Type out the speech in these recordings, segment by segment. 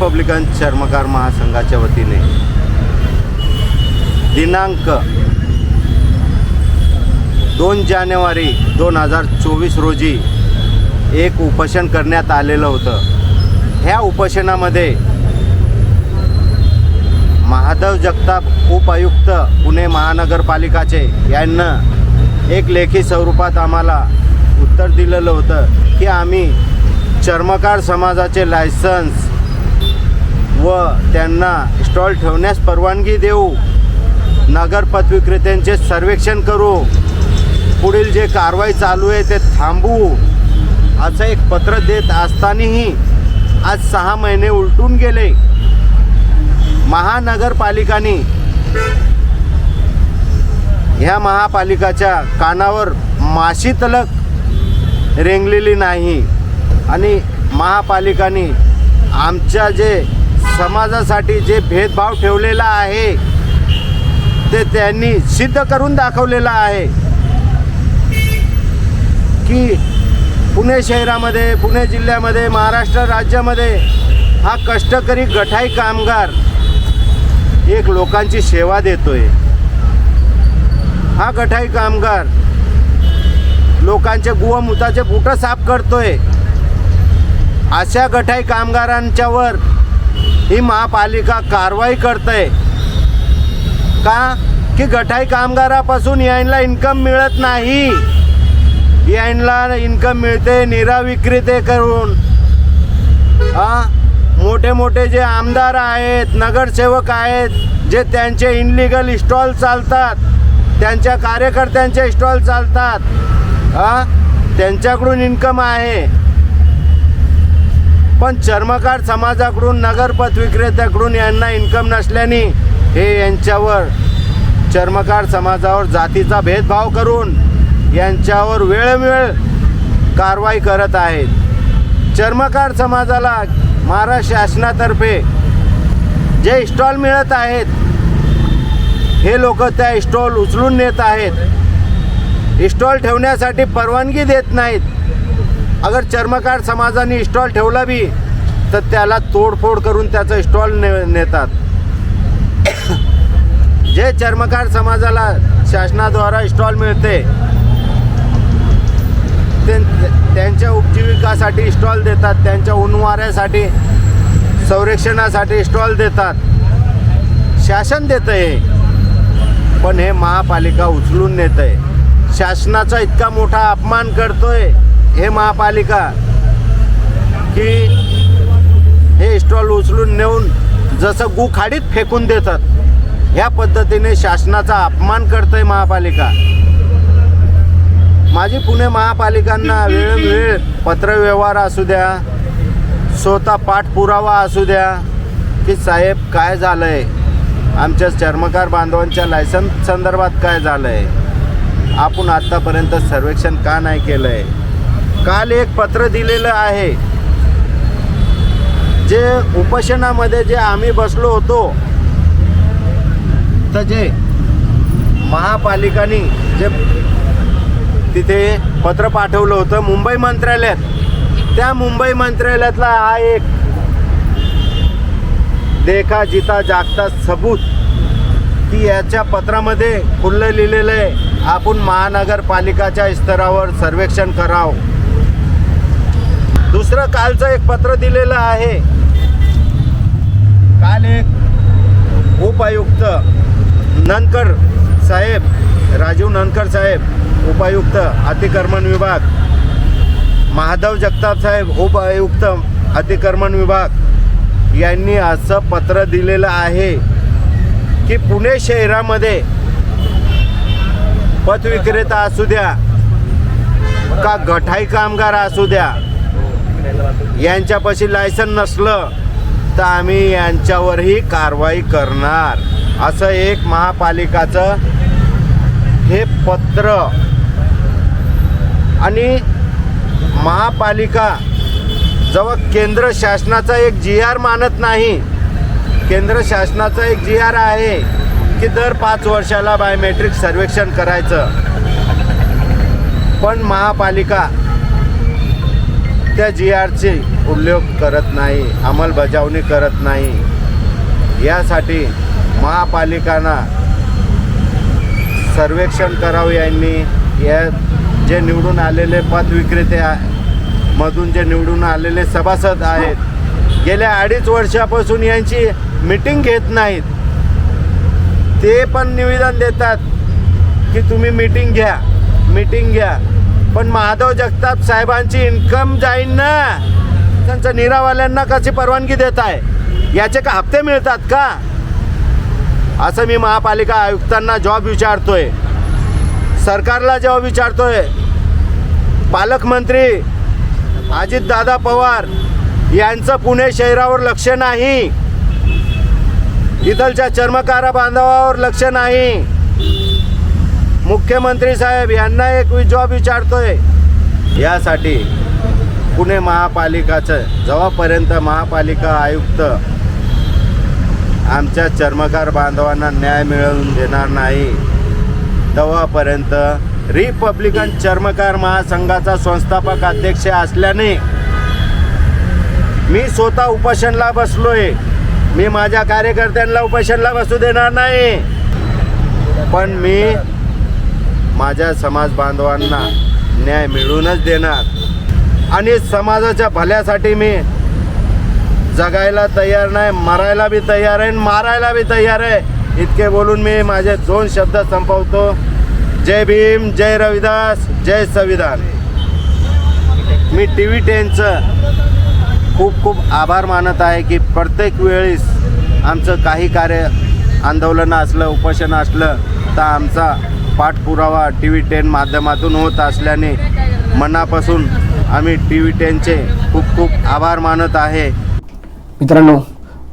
Republican चर्मकार महासंघाच्या वतीने. दिनांक दोन जानेवारी दोन हजार चोवीस रोजी एक उपोषण करण्यात आलेलं होतं. ह्या उपोषणामध्ये महादेव जगताप उपायुक्त पुणे महानगरपालिकाचे यांना एक लेखी स्वरूपात आम्हाला उत्तर दिलेलं होतं की आम्ही चर्मकार समाजाचे लायसन्स व त्यांना स्टॉल ठेवण्यास परवानगी देऊ. नगर पथविक्रेत्यांचे सर्वेक्षण करू. पुढील जे कारवाई चालू आहे ते थांबवू. असं एक पत्र देत असतानाही आज सहा महिने उलटून गेले. महानगरपालिकाने ह्या महापालिकाच्या कानावर माशी तलक रेंगलेली नाही. आणि महापालिकाने आमच्या जे समाजासाठी जे भेदभाव ठेवलेला आहे ते त्यांनी सिद्ध करून दाखवलेलं आहे. की पुणे शहरामध्ये पुणे जिल्ह्यामध्ये महाराष्ट्र राज्यामध्ये हा कष्टकरी गठाई कामगार एक लोकांची सेवा देतोय. हा गठाई कामगार लोकांचे गुवमुताचे बुटं साफ करतोय. अशा गठाई कामगारांच्यावर ही महापालिका कारवाई करते का? की गठाई कामगारापासून यांना इन्कम मिळत नाही. यांना इन्कम मिळते निरा विक्रेते करून. हा? मोठे मोठे जे आमदार आहेत नगरसेवक आहेत जे त्यांचे इनलिगल स्टॉल चालतात त्यांच्या कार्यकर्त्यांचे स्टॉल चालतात हा? त्यांच्याकडून इन्कम आहे. पण चर्मकार समाजाकडून नगरपथ विक्रेत्याकडून यांना इन्कम नसल्याने हे यांच्यावर चर्मकार समाजावर जातीचा भेदभाव करून यांच्यावर वेळोवेळ कारवाई करत आहेत. चर्मकार समाजाला महाराष्ट्र शासनातर्फे जे स्टॉल मिळत आहेत हे लोक त्या स्टॉल उचलून नेत आहेत. स्टॉल ठेवण्यासाठी परवानगी देत नाहीत. अगर चर्मकार समाजाने स्टॉल ठेवला बी तर त्याला तोडफोड करून त्याचं स्टॉल ने नेतात. जे चर्मकार समाजाला शासनाद्वारा स्टॉल मिळते त्यांच्या उपजीविकासाठी स्टॉल देतात त्यांच्या उन्वाऱ्यासाठी संरक्षणासाठी स्टॉल देतात. शासन देतं हे पण हे महापालिका उचलून नेत आहे शासनाचा इतका मोठा अपमान करतोय हे महापालिका की हे स्टॉल उचलून नेऊन जसं गुखाडीत फेकून देतात ह्या पद्धतीने शासनाचा अपमान करतोय महापालिका. माझी पुणे महापालिकांना वेळोवेळ पत्रव्यवहार असू द्या स्वतः पाठपुरावा असू द्या की साहेब काय झालं आहे आमच्या चर्मकार बांधवांच्या लायसन्स संदर्भात काय झालं आहे आपण आत्तापर्यंत सर्वेक्षण का नाही केलं आहे काल एक पत्र दिलेलं आहे. जे उपोषणामध्ये जे आम्ही बसलो होतो तर जे महापालिकाने जे तिथे पत्र पाठवलं होतं मुंबई मंत्रालयात. त्या मुंबई मंत्रालयातला हा एक देखा जिता जागता सबूत की याच्या पत्रामध्ये खुल्लं लिहिलेलं आहे. आपण महानगरपालिकाच्या स्तरावर सर्वेक्षण करावं. दुसरं कालचं एक पत्र दिलेलं आहे. काल एक उपायुक्त ननकर साहेब राजीव ननकर साहेब उपायुक्त अतिक्रमण विभाग महादेव जगताप साहेब उपायुक्त अतिक्रमण विभाग यांनी असं पत्र दिलेलं आहे की पुणे शहरामध्ये पथविक्रेता असू द्या का गठाई कामगार असू द्या यांच्यापाशी लायसन नसलं तर आम्ही यांच्यावरही कारवाई करणार. असं एक महापालिकाचं हे पत्र. आणि महापालिका जेव्हा केंद्र शासनाचा एक जी आर मानत नाही. केंद्र शासनाचा एक जी आर आहे की दर पाच वर्षाला बायोमेट्रिक सर्वेक्षण करायचं. पण महापालिका कोणत्या जी आरची उल्लेख करत नाही अंमलबजावणी करत नाही. यासाठी महापालिकांना सर्वेक्षण करावं यांनी. या जे निवडून आलेले पदविक्रेते आ- मधून जे निवडून आलेले सभासद आहेत गेल्या अडीच वर्षापासून यांची मीटिंग घेत नाहीत. ते पण निवेदन देतात की तुम्ही मीटिंग घ्या मीटिंग घ्या. पण माधव जगताप साहेबांची इन्कम जाईन ना. त्यांच्या निरावाल्यांना कशी परवानगी देत आहे याचे का हप्ते मिळतात का? असं मी महापालिका आयुक्तांना जॉब विचारतोय. सरकारला जॉब विचारतोय पालकमंत्री अजितदादा पवार यांचं पुणे शहरावर लक्ष नाही. इथलच्या चर्मकारा बांधवावर लक्ष नाही. मुख्यमंत्री साहेब यांना एक जॉब विचारतोय. यासाठी पुणे महापालिकाचं जेव्हापर्यंत महापालिका आयुक्त आमच्या चर्मकार बांधवांना न्याय मिळवून देणार नाही. तेव्हापर्यंत रिपब्लिकन चर्मकार महासंघाचा संस्थापक अध्यक्ष असल्याने मी स्वतः उपोषणला बसलोय. मी माझ्या कार्यकर्त्यांना उपोषणला बसू देणार नाही. पण मी माझ्या समाज बांधवांना न्याय मिळूनच देणार. आणि समाजाच्या भल्यासाठी मी जगायला तयार नाही मरायला बी तयार आहे आणि मारायला बी तयार आहे. इतके बोलून मी माझे दोन शब्द संपवतो. जय भीम जय रविदास जय संविधान. मी टी व्ही टेनचं खूप खूप आभार मानत आहे की प्रत्येक वेळेस आमचं काही कार्य आंदोलन असलं उपोषण असलं तर आमचा पाठपुरावा टी व्ही टेन माध्यमातून होत असल्याने मनापासून आम्ही टी व्ही टेनचे खूप खूप आभार मानत आहे. मित्रांनो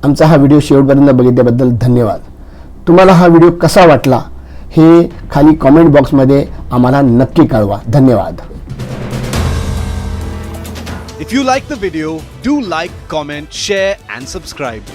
आमचा हा व्हिडिओ शेवटपर्यंत बघितल्याबद्दल धन्यवाद. तुम्हाला हा व्हिडिओ कसा वाटला हे खाली कॉमेंट बॉक्समध्ये आम्हाला नक्की कळवा. धन्यवाद. If you like the video, do like, comment, share, and subscribe.